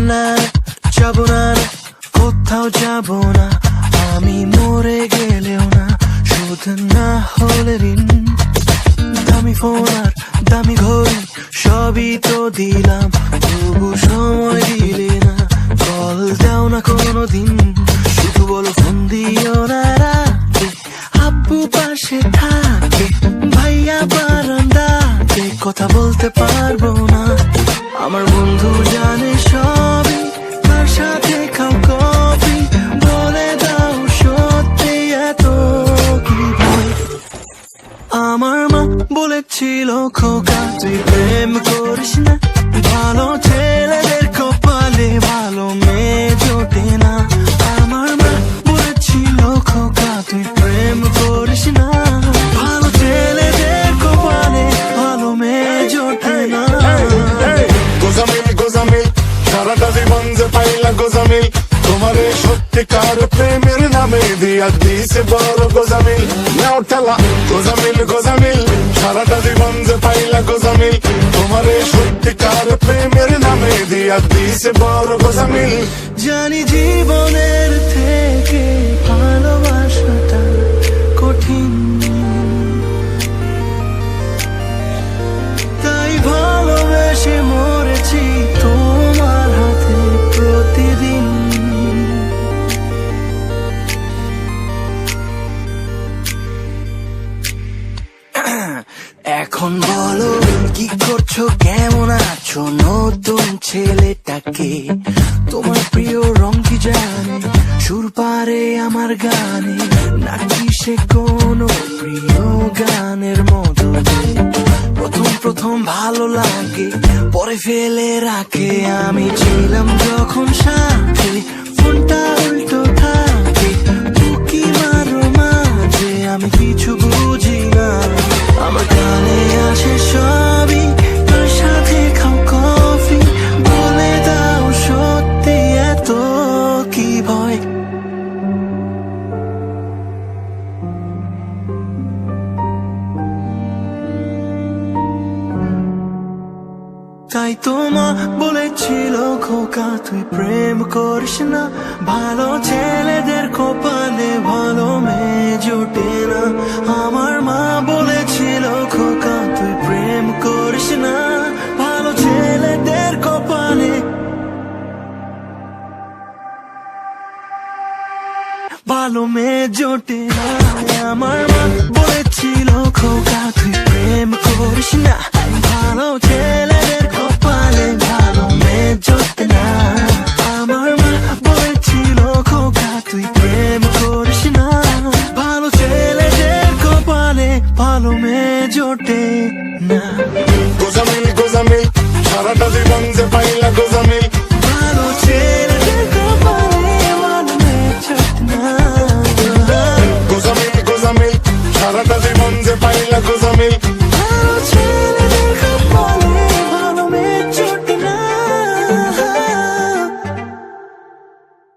না, যাব না কোথাও যাব না। আমি মরে গেলেও না শুধু না হলে দামি ফোন আর দামি ঘড়ি, সবই তো দিলাম। তবু সময় দিলে না কল না কোনো দিন শুধু বলো দিও না রাতে, আব্বু পাশে থাকে, ভাইয়া বারান্দাতে। কথা বলতে পারব আমার মা বলেছিল খোকা তুই প্রেম করিস না। ভালো ছেলেদের কপালে ভালো মেয়ে জোটে না। আমার মা বলেছিল খোকা তুই প্রেম করিস না। ভালো ছেলেদের কপালে ভালো মেয়ে জোটে না। গোজামিল গোজামিল সারাটা জীবন যে পাইলা গোজামিল। তোমার সত্যিকার প্রেমের নামে দিয়া দিছে বড় গোজামিল। নাও ঠেলা গোজামিল। গোজামিল। তোমার এই সত্যিকার প্রেমের নামে দিয়া দিছে বড় গোজামিল। জানি জীবনের থেকে ভালোবাসাটা কঠিন। তাই ভালোবেসে মরেছি তোমার হাতে প্রতিদিন। এখন বলো কি করছ? কেমন আছো? নতুন ছেলেটাকে। তোমার প্রিয় রং কি জানে? সুর পারে আমার গানে। নাকি সে কোনো প্রিয় গানের মতো প্রথম প্রথম ভালো লাগে, পরে ফেলে রাখে। আমি ছিলাম যখন সাথে ফোনটা উল্টো তাই তো মা বলেছিল, খোকা, তুই প্রেম করিস না। ভালো ছেলেদের কপালে ভালো মেয়ে জোটে না। আমার মা বলেছিল, খোকা, তুই প্রেম করিস না। ভালো ছেলেদের কপালে ভালো মেয়ে জোটে না। আমার মা বলেছিল, খোকা, তুই প্রেম করিস না।